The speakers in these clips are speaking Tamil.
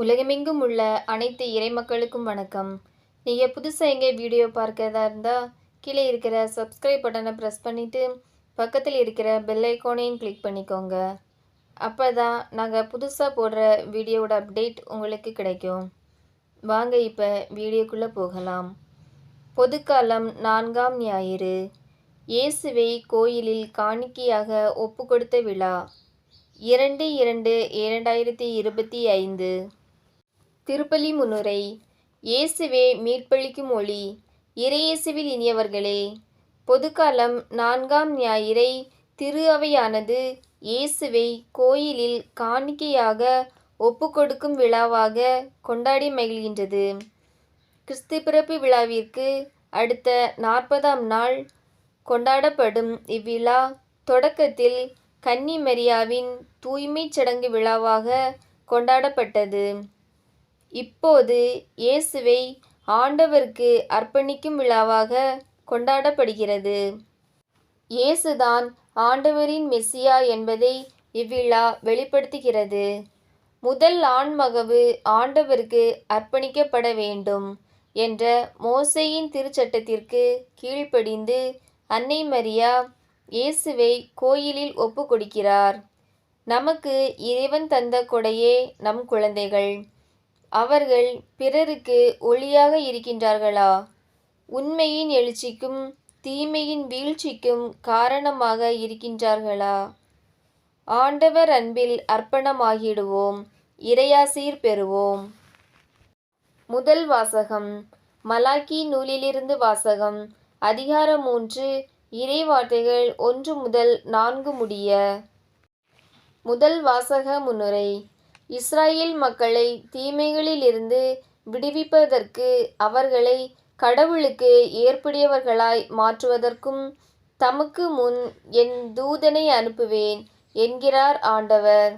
உலகமெங்கும் உள்ள அனைத்து இறைமக்களுக்கும் வணக்கம். நீங்கள் புதுசாக எங்கே வீடியோ பார்க்கறதா இருந்தால் கீழே இருக்கிற சப்ஸ்கிரைப் பட்டனை ப்ரெஸ் பண்ணிவிட்டு பக்கத்தில் இருக்கிற பெல் ஐக்கோனையும் கிளிக் பண்ணிக்கோங்க. அப்போ தான் நாங்கள் புதுசாக போடுற வீடியோவோட அப்டேட் உங்களுக்கு கிடைக்கும். வாங்க இப்போ வீடியோக்குள்ளே போகலாம். பொதுக்காலம் நான்காம் ஞாயிறு. இயேசுவை கோயிலில் காணிக்கையாக ஒப்பு கொடுத்த விழா. இரண்டு இரண்டு இரண்டாயிரத்தி இருபத்தி ஐந்து. திருப்பலி முன்னுரை இயேசுவே மீட்பளிக்கும் ஒளி. இறையேசுவில் இனியவர்களே பொதுக்காலம் நான்காம் ஞாயிறை திரு அவையானது இயேசுவை கோயிலில் காணிக்கையாக ஒப்புக்கொடுக்கும் விழாவாக கொண்டாடி மகிழ்கின்றது. கிறிஸ்து பிறப்பு விழாவிற்கு அடுத்த நாற்பதாம் நாள் கொண்டாடப்படும் இவ்விழா தொடக்கத்தில் கன்னி மரியாவின் தூய்மைச் சடங்கு விழாவாக கொண்டாடப்பட்டது. இப்போது இயேசுவை ஆண்டவருக்கு அர்ப்பணிக்கும் விழாவாக கொண்டாடப்படுகிறது. இயேசுதான் ஆண்டவரின் மெஸ்ஸியா என்பதை இவ்விழா வெளிப்படுத்துகிறது. முதல் ஆண்மகவு ஆண்டவருக்கு அர்ப்பணிக்கப்பட வேண்டும் என்ற மோசையின் திருச்சட்டத்திற்கு கீழ்ப்படிந்து அன்னை மரியா இயேசுவை கோயிலில் ஒப்பு கொடுக்கிறார் நமக்கு இறைவன் தந்த கொடையே நம் குழந்தைகள். அவர்கள் பிறருக்கு ஒளியாக இருக்கின்றார்களா? உண்மையின் எழுச்சிக்கும் தீமையின் வீழ்ச்சிக்கும் காரணமாக இருக்கின்றார்களா? ஆண்டவர் அன்பில் அர்ப்பணமாகிடுவோம் இறையாசீர் பெறுவோம். முதல் வாசகம் மலாக்கி நூலிலிருந்து வாசகம் அதிகாரம் மூன்று இறை வார்த்தைகள் ஒன்று முதல் நான்கு முடிய. முதல் வாசக முன்னுரை இஸ்ராயேல் மக்களை தீமைகளிலிருந்து விடுவிப்பதற்கு அவர்களை கடவுளுக்கு ஏற்புடையவர்களாய் மாற்றுவதற்கும் தமக்கு முன் என் தூதனை அனுப்புவேன் என்கிறார் ஆண்டவர்.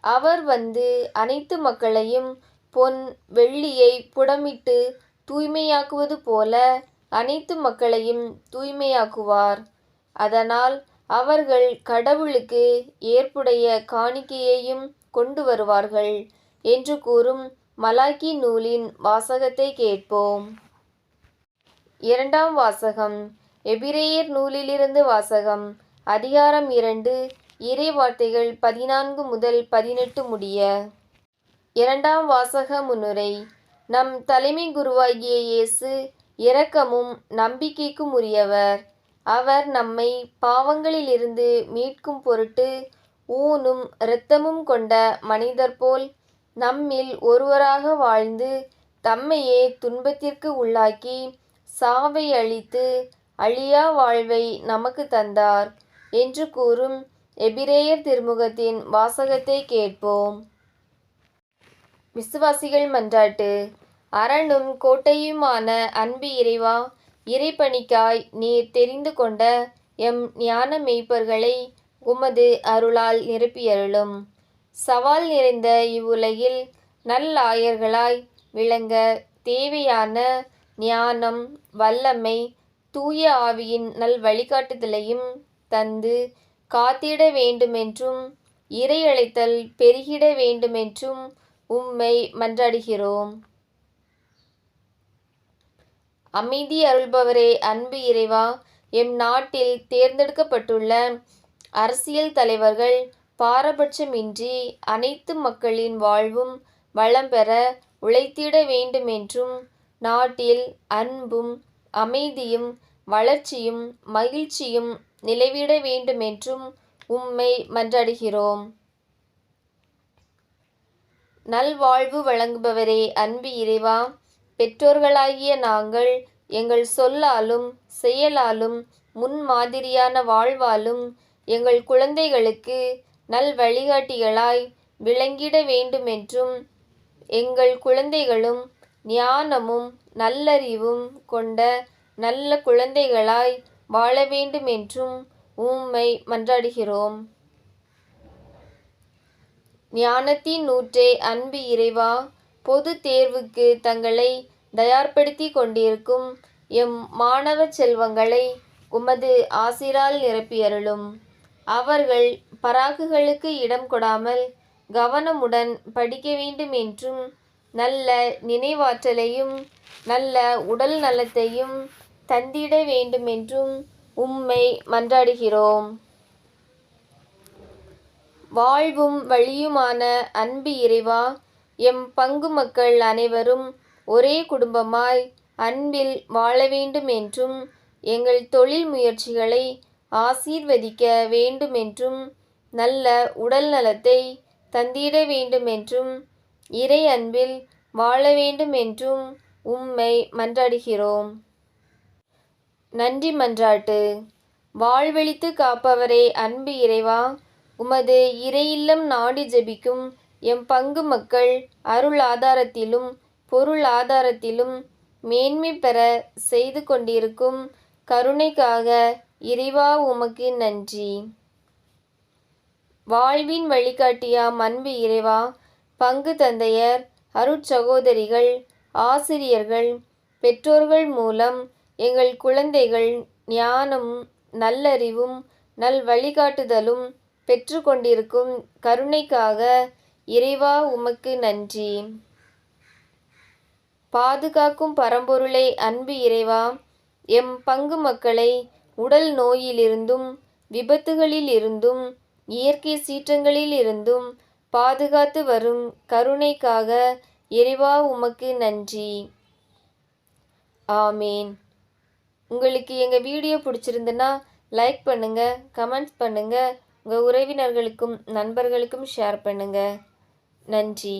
அவர் வந்து அனைத்து மக்களையும் பொன் வெள்ளியை புடமிட்டு தூய்மையாக்குவது போல அனைத்து மக்களையும் தூய்மையாக்குவார். அதனால் அவர்கள் கடவுளுக்கு ஏற்புடைய காணிக்கையையும் கொண்டு வருவார்கள் என்று கூறும் மலாக்கி நூலின் வாசகத்தை கேட்போம். இரண்டாம் வாசகம் எபிரேயர் நூலிலிருந்து வாசகம் அதிகாரம் இரண்டு இறை வார்த்தைகள் பதினான்கு முதல் பதினெட்டு முடிய. இரண்டாம் வாசக முன்னுரை நம் தலைமை குருவாகிய இயேசு இரக்கமும் நம்பிக்கைக்கும் உரியவர். அவர் நம்மை பாவங்களிலிருந்து மீட்கும் பொருட்டு ஊனும் இரத்தமும் கொண்ட மனிதர் போல் நம்மில் ஒருவராக வாழ்ந்து தம்மையே துன்பத்திற்கு உள்ளாக்கி சாவை அழித்து அழியா வாழ்வை நமக்கு தந்தார் என்று கூறும் எபிரேயர் திருமுகத்தின் வாசகத்தை கேட்போம். விசுவாசிகள் மன்றாட்டு அரணும் கோட்டையுமான அன்பு இறைவா இறைப்பணிக்காய் நீர் தெரிந்து கொண்ட எம் ஞான மெய்ப்பர்களை உமது அருளால் நிரப்பியருளும். சவால் நிறைந்த இவ்வுலகில் நல்லாயர்களாய் விளங்க தேவையான ஞானம் வல்லமை தூய ஆவியின் நல் வழிகாட்டுதலையும் தந்து காத்திட வேண்டுமென்றும் இறையழைத்தல் பெருகிட வேண்டுமென்றும் உம்மை மன்றாடுகிறோம். அமைதி அருள்பவரே அன்பு இறைவா எம் நாட்டில் தேர்ந்தெடுக்கப்பட்டுள்ள அரசியல் தலைவர்கள் பாரபட்சமின்றி அனைத்து மக்களின் வாழ்வும் வளம் பெற உழைத்திட வேண்டுமென்றும் நாட்டில் அன்பும் அமைதியும் வளர்ச்சியும் மகிழ்ச்சியும் நிலைவிட வேண்டுமென்றும் உம்மை மன்றாடுகிறோம். நல்வாழ்வு வழங்குபவரே அன்பு இறைவா பெற்றோர்களாகிய நாங்கள் எங்கள் சொல்லாலும் செயலாலும் முன்மாதிரியான வாழ்வாலும் எங்கள் குழந்தைகளுக்கு நல் வழிகாட்டிகளாய் விளங்கிட வேண்டுமென்றும் எங்கள் குழந்தைகளும் ஞானமும் நல்லறிவும் கொண்ட நல்ல குழந்தைகளாய் வாழ வேண்டுமென்றும் உம்மை மன்றாடுகிறோம். ஞானத்தின் நூற்றே அன்பு இறைவா பொது தேர்வுக்கு தங்களை தயார்படுத்தி கொண்டிருக்கும் எம் மாணவ செல்வங்களை உமது ஆசிரால் நிரப்பியருளும். அவர்கள் பராக்குகளுக்கு இடம் கொடாமல் கவனமுடன் படிக்க வேண்டும் என்றும் நல்ல நினைவாற்றலையும் நல்ல உடல் நலத்தையும் தந்திட வேண்டுமென்றும் உம்மை மன்றாடுகிறோம். வாழ்வும் வழியுமான அன்பு இறைவா எம் பங்கு மக்கள் அனைவரும் ஒரே குடும்பமாய் அன்பில் வாழ வேண்டும் என்றும் எங்கள் தொழில் முயற்சிகளை ஆசீர்வதிக்க வேண்டுமென்றும் நல்ல உடல் நலத்தை தந்திட வேண்டுமென்றும் இறை அன்பில் வாழ வேண்டுமென்றும் உம்மை மன்றாடுகிறோம். நன்றி மன்றாட்டு. வாழ்வெளித்து காப்பவரே அன்பு இறைவா உமது இறையில்லம் நாடி ஜபிக்கும் எம் பங்கு மக்கள் அருள் ஆதாரத்திலும் பொருள் ஆதாரத்திலும் மேன்மை பெற செய்து கொண்டிருக்கும் கருணைக்காக இறைவா உமக்கு நன்றி. வாழ்வின் வழிகாட்டியாம் அன்பு இறைவா பங்கு தந்தையர் அருட்சகோதரிகள் ஆசிரியர்கள் பெற்றோர்கள் மூலம் எங்கள் குழந்தைகள் ஞானம் நல்லறிவும் நல் வழிகாட்டுதலும் பெற்றுக்கொண்டிருக்கும் கருணைக்காக இறைவா உமக்கு நன்றி. பாதுகாக்கும் பரம்பொருளை அன்பு இறைவா எம் பங்கு மக்களை உடல் நோயிலிருந்தும் விபத்துகளில் இருந்தும் இயற்கை சீற்றங்களில் இருந்தும் பாதுகாத்து வரும் கருணைக்காக இறைவா உமக்கு நன்றி. ஆமீன். உங்களுக்கு எங்கள் வீடியோ பிடிச்சிருந்துன்னா லைக் பண்ணுங்கள் கமெண்ட்ஸ் பண்ணுங்கள் உங்கள் உறவினர்களுக்கும் நண்பர்களுக்கும் ஷேர் பண்ணுங்கள் நன்றி.